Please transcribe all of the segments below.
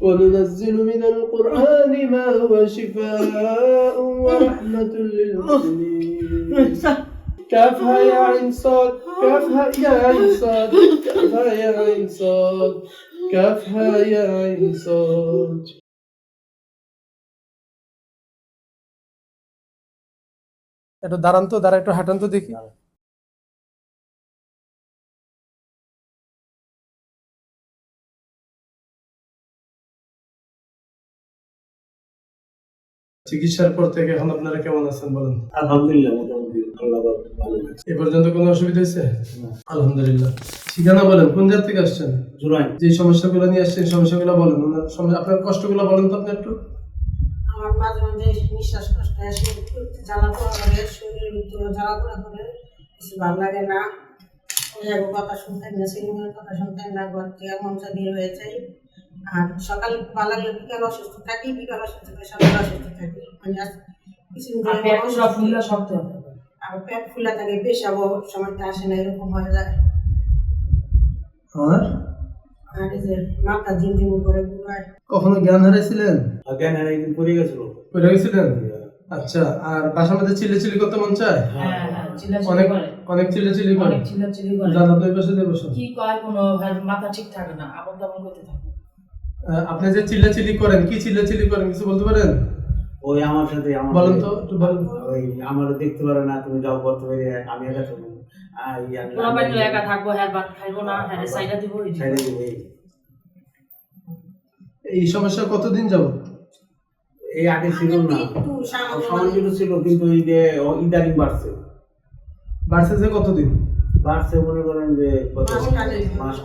وننزل من القرآن ما هو شفاء ورحمة للمؤمنين كافها يا عين صاد كافها يا عين صاد كافها يا عين صاد كافها يا عين صاد একটু দাঁড়ান তো দাঁড়া একটু হাঁটান তো দেখি চিকিৎসার পর থেকে এখন আপনারা কেমন আছেন বলেন? আলহামদুলিল্লাহ মোটামুটি আল্লাহ ভালো এ পর্যন্ত কোনো অসুবিধা হয়েছে? আলহামদুলিল্লাহ। ঠিকানা বলেন কোন জায়গা থেকে আসছেন? জুরাইন। যে সমস্যাগুলো নিয়ে আসছেন সমস্যাগুলো বলেন। আপনার কষ্টগুলো বলেন তো আপনি একটু। আমার মাঝে মাঝে নিঃশ্বাস কষ্ট আসে জ্বালা পোড়া করে শরীরের ভিতরে জ্বালা পোড়া করে কিছু ভালো লাগে না। কথা শুনতেন না সিনেমার কথা শুনতেন না ঘর থেকে মঞ্চ বের হয়ে যাই। আর সকালে বিকাল অসুস্থ থাকি বিকাল অসুস্থ থাকি সকালে অসুস্থ থাকি। মানে আজ কিছুদিন ধরে পেট অসুস্থ পুরো ফুললে শক্ত আর পেট ফুলা থাকে পেশাবো সময়টা আসে না এরকম হয়ে যায়। আর? আর যে মাথা ঝিমঝিম করে ঘুরায় কখনো জ্ঞান হারাইছিলেন? জ্ঞান হারা পড়ে গেছিল। পড়ে গেছিলেন? আচ্ছা আর বাসার মধ্যে চিল্লি চিল্লি করতে মন চায়? হ্যাঁ। হ্যাঁ চিল্লাচিল্লি অনেক করে। অনেক চিল্লি চিল্লি করে? অনেক চিল্লাচিল্লি করে। দাদা দুই পাশে দিয়ে বসুন। কি কয় কোনো মাথা ঠিক থাকে না করতে থাকে। আপনি যে চিল্লা চিল্লি করেন কি চিল্লা চিল্লি করেন কিছু বলতে পারেন? ওই আমার সাথে আমার বলেন তো একটু বলেন। ওই আমার দেখতে পারে না তুমি যাও করতে পারি আমি একা থাকব। ইয়া একা থাকব হ্যাঁ ভাত খাইবো না হ্যাঁ সাইডা দিব এই যে। এই। সমস্যা কতদিন যাব? এই আগে ছিল না। সামান্য ছিল কিন্তু এই যে ইদানিং বাড়ছে। বাড়ছে যে কতদিন? বাড়ছে মনে করেন যে কত। মাস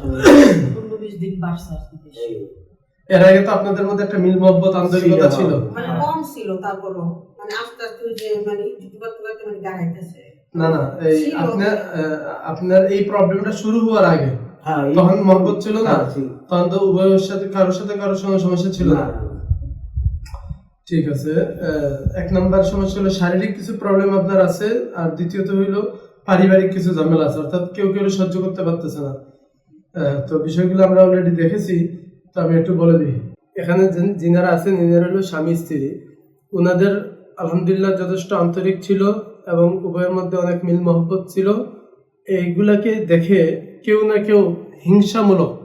দিন বাড়ছে আর কি এর আগে তো আপনাদের মধ্যে একটা মিল মহব্বত আন্তরিকতা ছিল। মানে কম ছিল তারপরও। মানে আস্তে আস্তে যে মানে মানে না না এই আপনার আপনার এই প্রবলেমটা শুরু হওয়ার আগে। হ্যাঁ তখন মহব্বত ছিল না? হ্যাঁ, তখন তো উভয়ের সাথে কারোর সাথে কারোর সঙ্গে সমস্যা ছিল না। ঠিক আছে আহ, এক নাম্বার সমস্যা হলো শারীরিক কিছু প্রবলেম আপনার আছে আর দ্বিতীয়ত হইল পারিবারিক কিছু ঝামেলা আছে। অর্থাৎ কেউ কেউ সহ্য করতে পারতেছে না। তো বিষয়গুলো আমরা অলরেডি দেখেছি। তো আমি একটু বলে দিই। এখানে যিন- যিনারা আছেন, ইনারা হলো স্বামী, স্ত্রী। ওনাদের আলহামদুলিল্লাহ যথেষ্ট আন্তরিক ছিল এবং উভয়ের মধ্যে অনেক মিল মহব্বত ছিল। এইগুলাকে দেখে কেউ না কেউ হিংসামূলক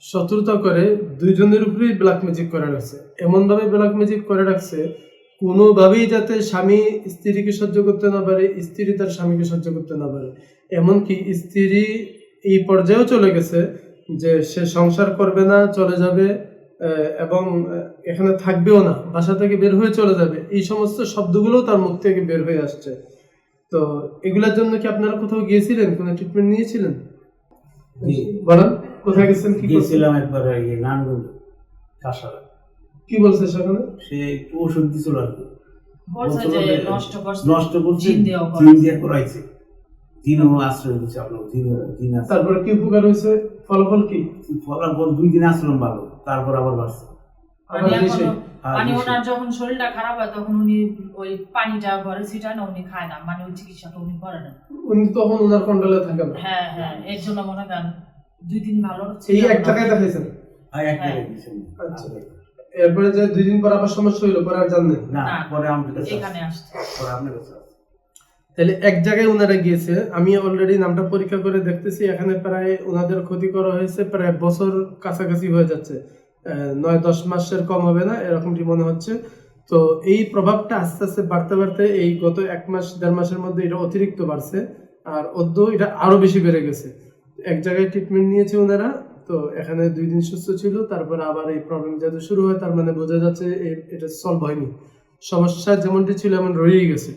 শত্রুতা করে দুইজনের উপরেই ব্ল্যাক ম্যাজিক করে রাখছে। এমনভাবে ব্ল্যাক ম্যাজিক করে রাখছে, কোনোভাবেই যাতে স্বামী স্ত্রীকে সহ্য করতে না পারে, স্ত্রী তার স্বামীকে সহ্য করতে না পারে। এমনকি স্ত্রী এই পর্যায়েও চলে গেছে যে সে সংসার করবে না চলে যাবে আহ, এবং এখানে থাকবেও না বাসা থেকে বের হয়ে চলে যাবে। এই সমস্ত শব্দগুলো তার মুখ থেকে বের হয়ে আসছে। তো এগুলোর জন্য কি আপনারা কোথাও গিয়েছিলেন? কোনো ট্রিটমেন্ট নিয়েছিলেন? বলেন কোথায় গেছেন কি গিয়েছিলাম একবার কাসারা। কি বলছে সেখানে সে একটু ওষুধ দিছিল আর কি। নষ্ট করছে নষ্ট করছে করাইছে। জিন দিয়ে করাইছে। জিনও আশ্রয় দিচ্ছে আপনার জিন তারপরে কি উপকার হয়েছে? ফলাফল কি ফলাফল দুই দিন আসলাম ভালো তারপর আবার বাড়ছে মানে আর মানে। ওনার যখন শরীরটা খারাপ হয় তখন উনি ওই পানিটা ঘরে ছিটায় না উনি খায় না মানে ওই চিকিৎসাটা উনি করে না উনি তখন ওনার কন্ট্রোলে থাকে না হ্যাঁ হ্যাঁ এর জন্য মনে করেন দুই দিন ভালো এই এক না। টাকায় দেখাইছেন আর এক হ্যাঁ। জায়গায় দিয়েছেন। আচ্ছা। এরপরে যে দুই দিন পর আবার সমস্যা হইল পরে আর জানেন না। পরে আমাদের এখানে আসছে। পরে আপনার কাছে আসছে। তাহলে এক জায়গায় ওনারা গিয়েছে। আমি অলরেডি নামটা পরীক্ষা করে দেখতেছি, এখানে প্রায় ওনাদের ক্ষতি করা হয়েছে, প্রায় বছর কাছাকাছি হয়ে যাচ্ছে। নয়, দশ মাসের কম হবে না, এরকমটি মনে হচ্ছে। তো এই প্রভাবটা আস্তে আস্তে বাড়তে বাড়তে এই গত এক মাস, দেড় মাসের মধ্যে এটা অতিরিক্ত বাড়ছে, আর অদ্য এটা আরও বেশি বেড়ে গেছে। এক জায়গায় ট্রিটমেন্ট নিয়েছে ওনারা তো এখানে দুই দিন সুস্থ ছিল, তারপর আবার এই প্রবলেম যাতে শুরু হয়, তার মানে বোঝা যাচ্ছে এটা সলভ হয়নি। সমস্যা যেমনটি ছিল, এমন রয়েই গেছে।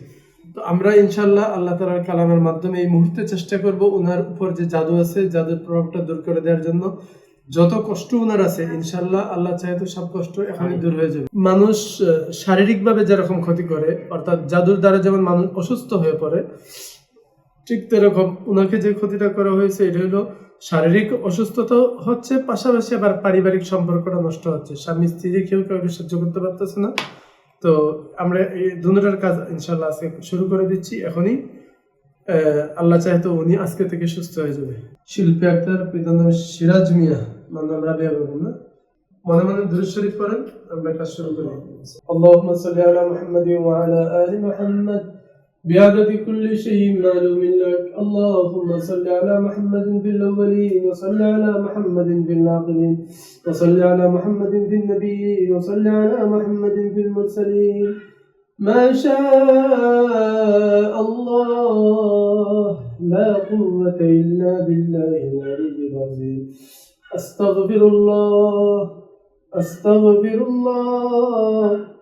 তো আমরা ইনশাল্লাহ আল্লাহ তালার কালামের মাধ্যমে এই মুহূর্তে চেষ্টা করব ওনার উপর যে জাদু আছে, জাদুর প্রভাবটা দূর করে দেওয়ার জন্য। যত কষ্ট ওনার আছে ইনশাল্লাহ আল্লাহ চাহে তো সব কষ্ট এখানে দূর হয়ে যাবে। মানুষ শারীরিকভাবে যেরকম ক্ষতি করে, অর্থাৎ জাদুর দ্বারা যেমন মানুষ অসুস্থ হয়ে পড়ে, ঠিক তেরকম ওনাকে যে ক্ষতিটা করা হয়েছে, এটা হলো শারীরিক অসুস্থতা হচ্ছে, পাশাপাশি আবার পারিবারিক সম্পর্কটা নষ্ট হচ্ছে। স্বামী, স্ত্রী কেউ কাউকে সহ্য করতে পারতেছে না। তো আমরা এই ধুন্দুটার কাজ ইনশাল্লাহ আজকে শুরু করে দিচ্ছি। এখনই আল্লাহ চাহে তো উনি আজকে থেকে সুস্থ হয়ে যাবে। শিল্পী আক্তার পিতার নাম সিরাজ মিয়া মান নাম রাবিয়া বেগম না? মনে মনে দুরুদ শরীফ পড়েন, আমরা কাজ শুরু করি। আল্লাহ সাল্লি ওয়া আলা আলি بعدد كل شيء معلوم لك. اللهم صل على محمد في الأولين وصل على محمد في الآخرين وصل على محمد في النبيين وصل على محمد في المرسلين. ما شاء الله لا قوة إلا بالله العلي العظيم. أستغفر الله أستغفر الله.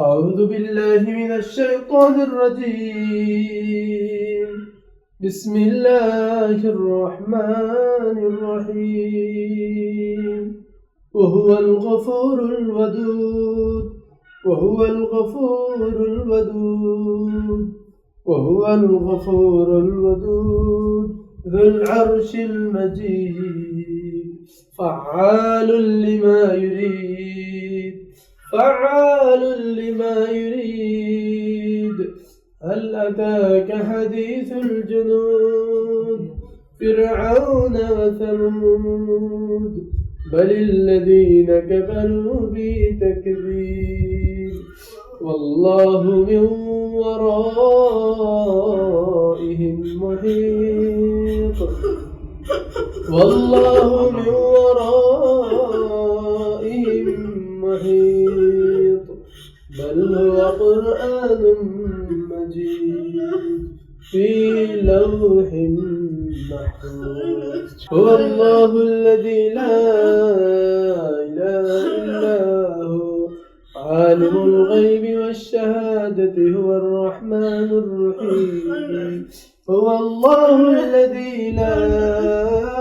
أعوذ بالله من الشيطان الرجيم. بسم الله الرحمن الرحيم. وهو الغفور الودود. وهو الغفور الودود. وهو الغفور الودود. ذو العرش المجيد. فعال لما يريد. فعال لما يريد. هل أتاك حديث الجنود؟ فرعون وثمود. بل الذين كفروا بتكذيب والله من ورائهم محيط. والله من ورائهم قرآن مجيد في لوح محفوظ. هو الله الذي لا إله إلا هو. عالم الغيب والشهادة هو الرحمن الرحيم. هو الله الذي لا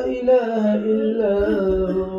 إله إلا هو.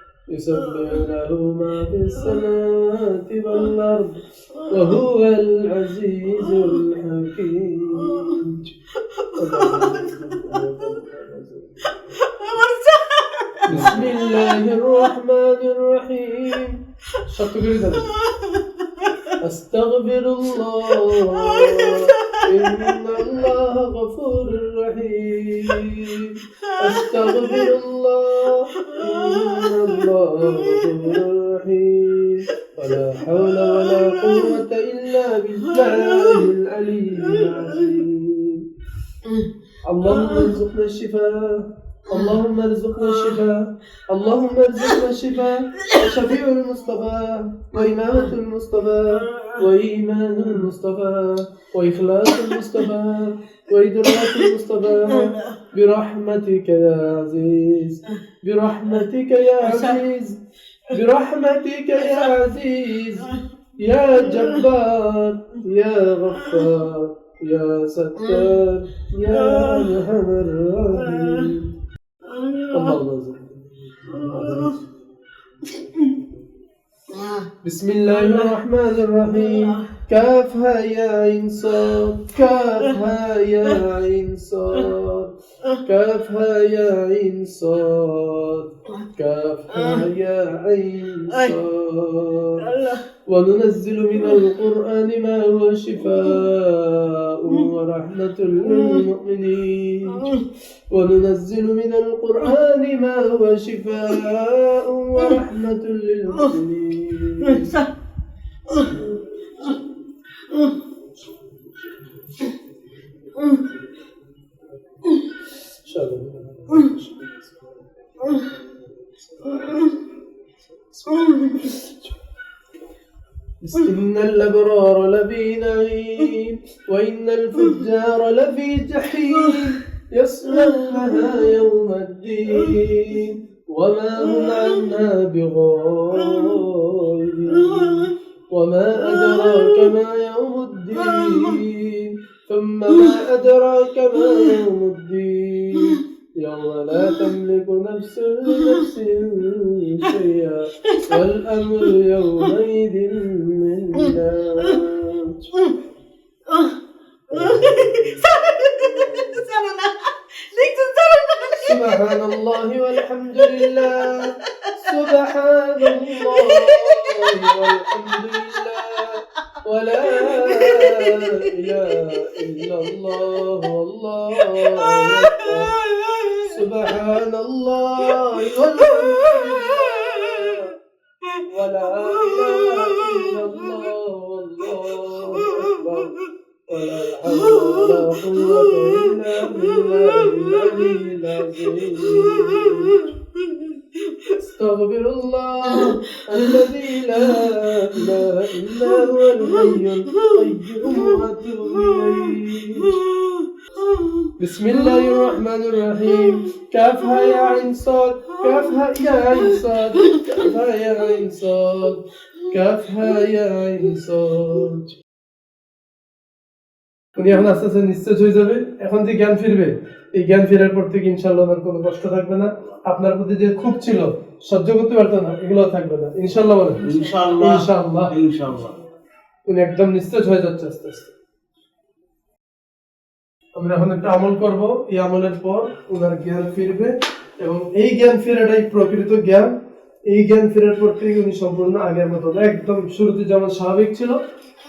يسبح له ما في السماوات والأرض وهو العزيز الحكيم. بسم الله الرحمن الرحيم. أستغفر الله. إن الله غفور رحيم. أستغفر الله. إن الله رحيم ولا حول ولا قوة إلا بالله العلي العظيم. اللهم ارزقنا الشفاء. اللهم ارزقنا الشفاء. اللهم ارزقنا الشفاء. شفيع المصطفى. وإمامة المصطفى. وإيمان المصطفى. وإخلاص المصطفى. وإدراك المصطفى. برحمتك يا عزيز. برحمتك يا عزيز. برحمتك يا عزيز. يا جبار. يا غفار. يا ستار. يا أرحم الراحمين اللهم بسم الله الرحمن الرحيم. كافها يا صاد كافها يا صاد كافها يا صاد كافها يا صاد. وننزل من القرآن ما هو شفاء ورحمة للمؤمنين. وننزل من القرآن ما هو شفاء ورحمة للمؤمنين. الله الأبرار لفي نعيم وإن الفجار لفي جحيم. يصلونها يوم الدين وما هم عنها بغائبين. وما أدراك ما يوم الدين. ثم ما أدراك ما يوم الدين. يوم لا تملك نفس لنفس شيئا. والأمر يومئذ لله. سبحان الله والحمد لله. سبحان الله والحمد لله. ولا إله إلا الله والله سبحان الله والحمد لله ولا إله إلا الله والله أكبر. ولا ولا إلا العظيم استغفر الله الذي لا اله الا هو الحي القيوم اليه بسم الله الرحمن الرحيم كافها يا عين صاد كافها يا عين صاد كافها يا عين صاد كافها يا عين صاد উনি এখন আস্তে আস্তে নিশ্চয় হয়ে যাবে। এখন যে জ্ঞান ফিরবে এই জ্ঞান ফেরার পর থেকে ইনশাল্লাহ ওনার কোনো কষ্ট থাকবে না। আপনার প্রতি যে খুব ছিল সহ্য করতে পারতো না এগুলো থাকবে না। ইনশাল্লাহ বলেন। ইনশাআল্লাহ ইনশাআল্লাহ। ইনশাআল্লাহ। উনি একদম নিস্তেজ হয়ে যাচ্ছে আস্তে আস্তে। আমরা এখন একটা আমল করব। এই আমলের পর ওনার জ্ঞান ফিরবে এবং এই জ্ঞান ফেরাটাই প্রকৃত জ্ঞান। এই জ্ঞান ফেরার পর থেকে উনি সম্পূর্ণ আগের মতো একদম শুরুতে যেমন স্বাভাবিক ছিল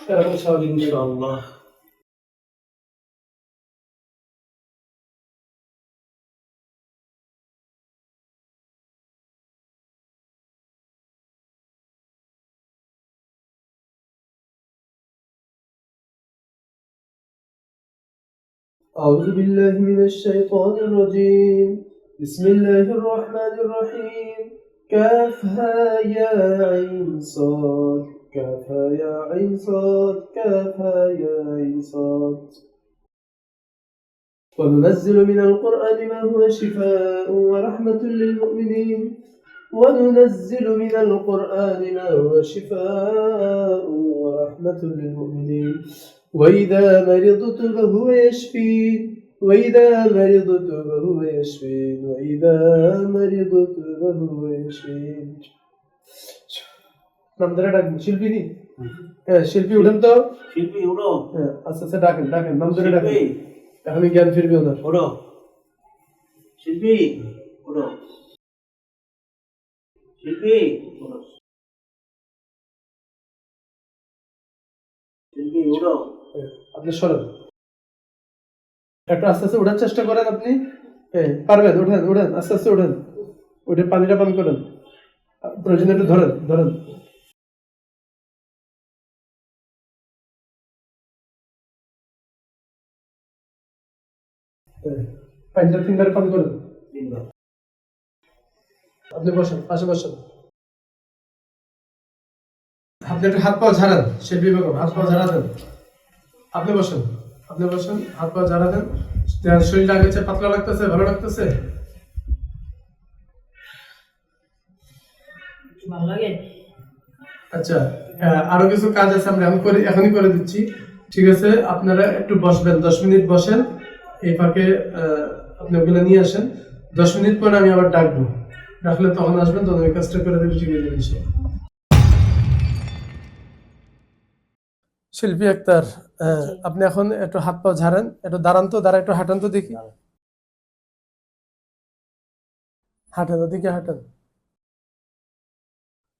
এরকম স্বাভাবিক ইনশাআল্লাহ। أعوذ بالله من الشيطان الرجيم. بسم الله الرحمن الرحيم. كافها يا عين صاد. كافها يا عين صاد. كافها يا عين صاد. وننزل من القرآن ما هو شفاء ورحمة للمؤمنين. وننزل من القرآن ما هو شفاء ورحمة للمؤمنين. وإذا مرضت فهو يشفين وإذا مرضت فهو يشفين وإذا مرضت فهو يشفين নাম ধরে ডাকেন শিল্পী নি হ্যাঁ শিল্পী উঠেন তো শিল্পী উঠো হ্যাঁ আস্তে আস্তে ডাকেন ডাকেন নাম ধরে ডাকেন শিল্পী এখনই জ্ঞান ফিরবে ওনার উঠো শিল্পী উঠো শিল্পী উঠো শিল্পী উঠো হ্যাঁ, আপনি সরেন। একটু আস্তে আস্তে ওঠার চেষ্টা করেন আপনি। পারবেন ওঠেন ওঠেন আস্তে আস্তে ওঠেন উঠে পানিটা পান করেন। প্রয়োজনে একটু ধরেন ধরেন। পানিটা তিনবার পান করেন। আপনি বসেন, পাশে বসেন। আপনি একটু হাত পা ঝাড়ান, শিল্পী বেগম হাত পা ঝাড়া দেন আপনি বসেন আপনি বসেন হাত পা ঝাড়া দেন। শরীরটা আগেছে পাতলা লাগতেছে ভালো লাগতেছে? ভালো লাগে? আচ্ছা আরও কিছু কাজ আছে আমরা এখন করে এখনই করে দিচ্ছি। ঠিক আছে আপনারা একটু বসবেন দশ মিনিট বসেন। এই ফাঁকে আপনি ওগুলো নিয়ে আসেন। দশ মিনিট পরে আমি আবার ডাকবো। ডাকলে তখন আসবেন তখন ওই কাজটা করে দিলে ঠিক হয়ে শিল্পী আক্তার আপনি এখন একটু হাত পা ঝাড়েন একটু দাঁড়ান তো দাঁড়া একটু হাঁটান তো দেখি। হাঁটেন ওদিকে হাঁটেন।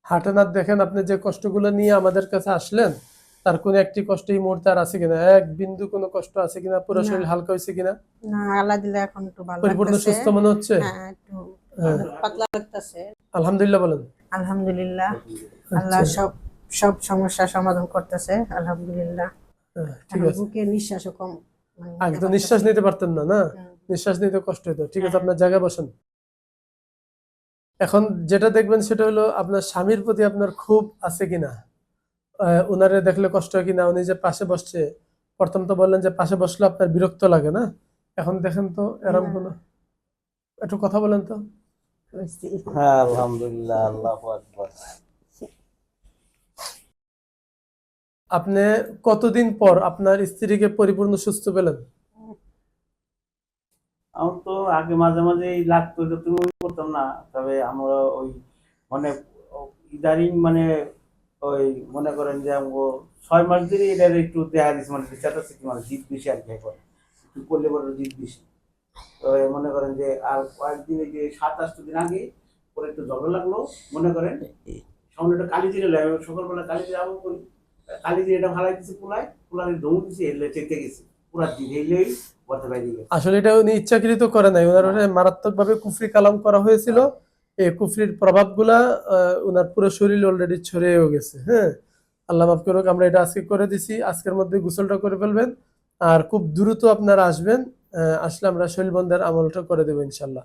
হাঁটেন আর দেখেন আপনি যে কষ্টগুলো নিয়ে আমাদের কাছে আসলেন তার কোনো একটি কষ্ট এই মুহূর্তে আর আছে কিনা? এক বিন্দু কোনো কষ্ট আছে কিনা? পুরো শরীর হালকা হয়েছে কিনা? না আল্লাহ দিলে এখন একটু ভালো পরিপূর্ণ সুস্থ মনে হচ্ছে? হ্যাঁ একটু হ্যাঁ। পাতলা লাগতেছে। আলহামদুলিল্লাহ বলেন। আলহামদুলিল্লাহ। আল্লাহ আচ্ছা, সব সব সমস্যা সমাধান করতেছে আলহামদুলিল্লাহ। হ্যাঁ, ঠিক আছে। বুকে নিঃশ্বাসও কম মানে আগে তো নিঃশ্বাস নিতে পারতেন না না। নিঃশ্বাস নিতে কষ্ট হতো ঠিক আছে হ্যাঁ। আপনার জায়গায় বসেন। এখন যেটা দেখবেন সেটা হলো আপনার স্বামীর প্রতি আপনার খুব আছে কিনা? দেখলে কষ্ট হয় কিনা? উনি যে পাশে বসছে প্রথম তো বললেন যে পাশে বসলে আপনার বিরক্ত লাগে না? এখন দেখেন তো এরকম না। কোনো একটু কথা বলেন তো। হ্যাঁ আলহামদুলিল্লাহ আল্লাহ আকবার। আপনি কতদিন পর আপনার স্ত্রীকে পরিপূর্ণ সুস্থ পেলেন? আমার তো আগে মাঝে মাঝে করতাম না। তবে আমরা ওই মানে ইদারিং মানে ওই মনে করেন যে ছয় মাস ধরে এটা একটু দেখা দিচ্ছে মানে কি মানে জিত বেশি আর কি এখন। একটু করলে জিত বেশি। তো মনে করেন যে আর কয়েকদিন যে সাত, আট দিন আগে পরে একটু ঝগড়া লাগল, মনে করেন। সামনে একটা কালি লাগে সকালবেলা কালি আবু করি। কালি জিরে এটা পোলায় পোলারে এলে চেতে গেছে। পুরা আসলে এটা উনি ইচ্ছাকৃত করে নাই। ওনার মারাত্মকভাবে কুফরি কালাম করা হয়েছিল। এই কুফরির প্রভাবগুলা ওনার পুরো শরীর অলরেডি ছড়িয়েও গেছে হ্যাঁ? আল্লাহ মাফ করুক আমরা এটা আজকে করে দিছি। আজকের মধ্যে গোসলটা করে ফেলবেন। আর খুব দ্রুত আপনারা আসবেন আহ, আসলে আমরা শৈল বন্ধের আমলটা করে দেবো ইনশাল্লাহ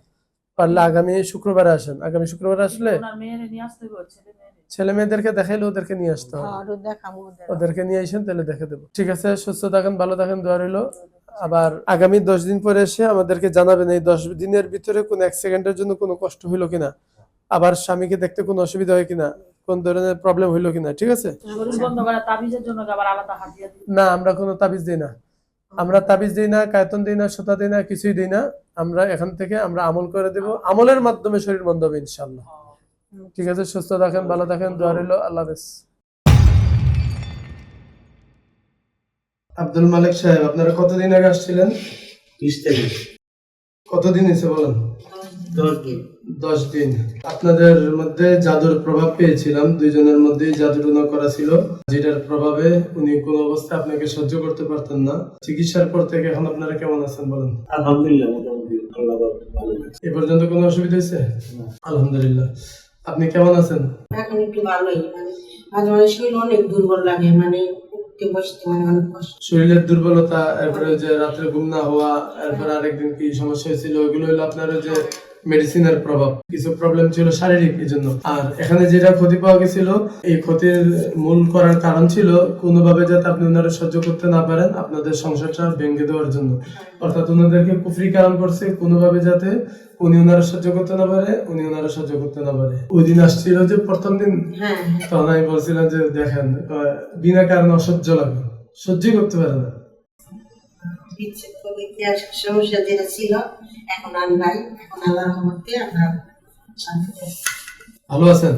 পারলে আগামী শুক্রবারে আসেন। আগামী শুক্রবারে আসলে ছেলে মেয়েদেরকে দেখাইলে ওদেরকে নিয়ে আসতে হবে। ওদের। ওদেরকে নিয়ে আসেন তাহলে দেখে দেবো। ঠিক আছে সুস্থ থাকেন ভালো থাকেন দোয়া রইল। আবার আগামী দশ দিন পরে এসে আমাদেরকে জানাবেন এই দশ দিনের ভিতরে কোন এক সেকেন্ডের জন্য কোনো কষ্ট হইল কিনা? আবার স্বামীকে দেখতে কোনো অসুবিধা হয় কিনা? কোন ধরনের প্রবলেম হইল কিনা? ঠিক আছে? না আমরা কোনো তাবিজ দিই না। আমরা তাবিজ দিই না কায়তন দিই না সুতা দিই না কিছুই দিই না। আমরা এখান থেকে আমরা আমল করে দেব। আমলের মাধ্যমে শরীর বন্ধ হবে ইনশাল্লাহ ঠিক আছে সুস্থ থাকেন ভালো থাকেন দোয়া রইল আল্লাহ হাফেজ। আব্দুল মালিক সাহেব আপনারা কতদিন আগে আসছিলেন? বিশ তারিখ। কতদিন হয়েছে বলেন? দশ দিন। আপনাদের মধ্যে জাদুর প্রভাব পেয়েছিলাম দুইজনের মধ্যেই জাদু টোনা করা ছিল। যেটার প্রভাবে উনি কোন অবস্থায় আপনাকে সহ্য করতে পারতেন না। চিকিৎসার পর থেকে এখন আপনারা কেমন আছেন বলেন? আলহামদুলিল্লাহ মোটামুটি আল্লাহ ভালো এ পর্যন্ত কোনো অসুবিধা হয়েছে? আলহামদুলিল্লাহ। আপনি কেমন আছেন? এখন একটু ভালোই। মানে মাঝে মাঝে শরীর অনেক দুর্বল লাগে মানে মানে শরীরের দুর্বলতা এরপরে যে রাত্রে ঘুম না হওয়া এরপরে আরেকদিন কি সমস্যা হয়েছিল ওইগুলো হলো আপনার যে মেডিসিনের প্রভাব। কিছু প্রবলেম ছিল শারীরিক এই জন্য আর এখানে যেটা ক্ষতি পাওয়া গেছিল এই ক্ষতির মূল করার কারণ ছিল কোনোভাবে যাতে আপনি ওনারা সহ্য করতে না পারেন আপনাদের সংসারটা ভেঙে দেওয়ার জন্য। অর্থাৎ ওনাদেরকে কুফরি কারণ করছে কোনোভাবে যাতে উনি ওনারা সহ্য করতে না পারে উনি ওনারা সহ্য করতে না পারে। ওই দিন আসছিল যে প্রথম দিন হ্যাঁ তখন আমি বলছিলাম যে দেখেন বিনা কারণে অসহ্য সহ্যই করতে পারে না। বিচ্ছেদ করে ইতিহাস সমস্যা যেটা ছিল এখন আর নাই এখন আল্লাহ রহমতে আমরা শান্তিতে ভালো আছেন?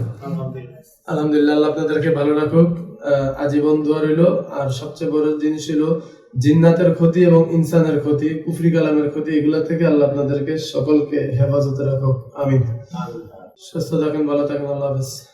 আলহামদুলিল্লাহ। আল্লাহ আপনাদেরকে ভালো রাখুক। আহ, আজীবন দোয়া রইল আর সবচেয়ে বড় জিনিস হলো জিন্নাতের ক্ষতি এবং ইনসানের ক্ষতি, কুফরি কালামের ক্ষতি, এগুলা থেকে আল্লাহ আপনাদেরকে সকলকে হেফাজতে রাখুক। আমিন। সুস্থ থাকেন, ভালো থাকেন, আল্লাহ হাফেজ।